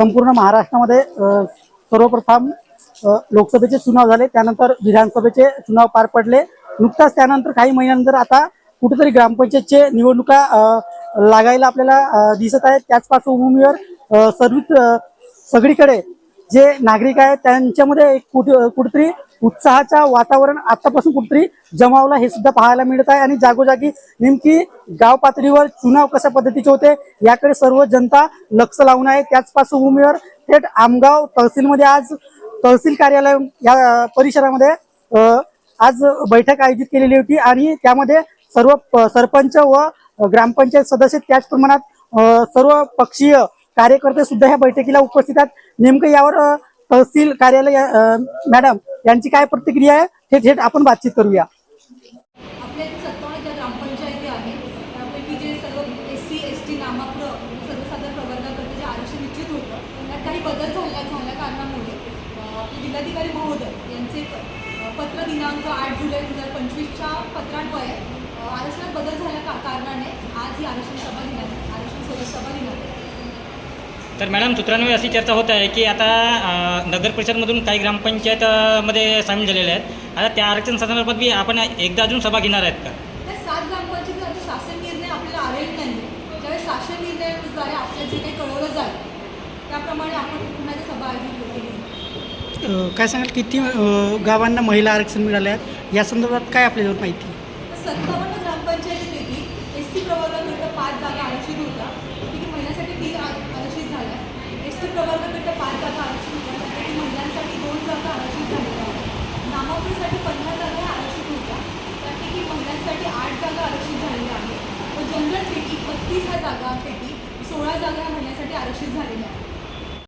संपूर्ण महाराष्ट्रामध्ये सर्वप्रथम लोकसभेचे चुनाव झाले त्यानंतर विधानसभेचे चुनाव पार पडले. नुकताच त्यानंतर काही महिन्यानंतर आता कुठेतरी ग्रामपंचायतचे निवडणुका लागायला आपल्याला दिसत आहेत. त्याच पार्श्वभूमीवर अ, सर्विस सगळीकडे जे नागरिक आहेत त्यांच्यामध्ये एक कुठे कुठेतरी उत्साहाच्या वातावरण आतापासून कुठेतरी जमावला हे सुद्धा पाहायला मिळत आहे. आणि जागोजागी नेमकी गाव पातळीवर चुनाव कशा पद्धतीचे होते याकडे सर्व जनता लक्ष लावून आहे. त्याच पार्श्वभूमीवर थेट आमगाव तहसीलमध्ये आज तहसील कार्यालय या परिसरामध्ये आज बैठक आयोजित केलेली होती. आणि त्यामध्ये सर्व सरपंच व ग्रामपंचायत सदस्य त्याच प्रमाणात सर्व पक्षीय कार्यकर्ते सुद्धा ह्या बैठकीला उपस्थित आहेत. नेमकं यावर तहसील कार्यालय मॅडम यांची काय प्रतिक्रिया आहे हे थेट आपण बातचीत करूया. ग्रामपंचायती जे सर्व एस टी आरक्षण निश्चित होतं काही बदल झाल्या झाल्या जिल्हाधिकारी महोदय यांचे पत्र दिनांक आठ जुलै दोन हजार पंचवीसच्या पत्रान्वये आरक्षणात बदल झाल्या का कारणाने आज ही आरक्षण सभा घेण्यात आरक्षण सभा घेण्यात तर मॅडम सूत्रांवर अशी चर्चा होत आहे की आता नगर परिषदमधून काही ग्रामपंचायत अ, मध्ये सामील झालेल्या आहेत. आता त्या आरक्षण संदर्भात बी आपण एकदा अजून सभा घेणार आहेत का? त्या सात ग्रामपंचायतीचा शासन निर्णय आपल्याला आलेला नाही. ज्यावेळेस शासन निर्णयाद्वारे आपल्याला जे काही कळवलं जाईल त्याप्रमाणे आपण पुन्हा ती सभा आयोजित केली जाईल अ, काय सांगाल किती अ, गावांना महिला आरक्षण मिळाले आहेत? या संदर्भात काय आपल्याजवळ माहिती? सत्तावन्न ग्रामपंचायतीपैकी एस टी प्रवर्गाकरिता पाच जागा आरक्षित महिलांसाठी तीन आर- आरक्षित झाल्या एस टी प्रवर्गाकरिता पाच जागा आरक्षित होत्या त्यापैकी महिलांसाठी दोन जागा आरक्षित झालेल्या आहेत नामावलीसाठी पंधरा जागा ह्या आरक्षित होत्या त्यापैकी आठ जागा आरक्षित झालेल्या आहेत. व जनरल जनरलपैकी बत्तीस ह्या जागांपैकी सोळा जागा ह्या आरक्षित झालेल्या आहेत.